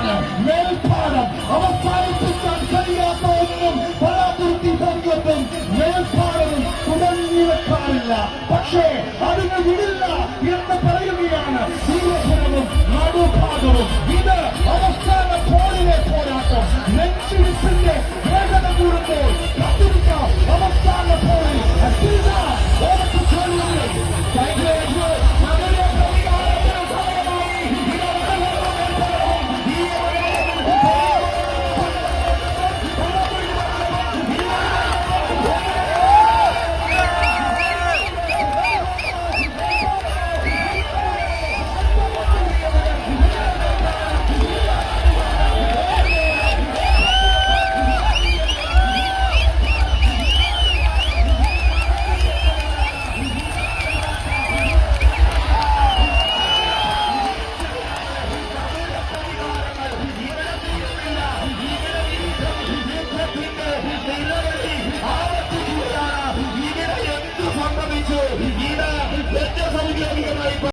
മേൽപ്പാലം മേൽപ്പാലം അവസാനിപ്പിക്കാൻ കഴിയാത്ത ഒന്നും പരാതിർത്തി തങ്ങൊന്നും മേൽപ്പാലം തുടങ്ങി വെക്കാറില്ല പക്ഷേ അതിന് വിടില്ല എന്ന് പറയുകയാണ് തീരഫലവും നടുഭാഗവും. ഇത് അവസാന പോളിലെ പോരാട്ടം. നെഞ്ചിരിപ്പിന്റെ വേദന കൂടുമ്പോൾ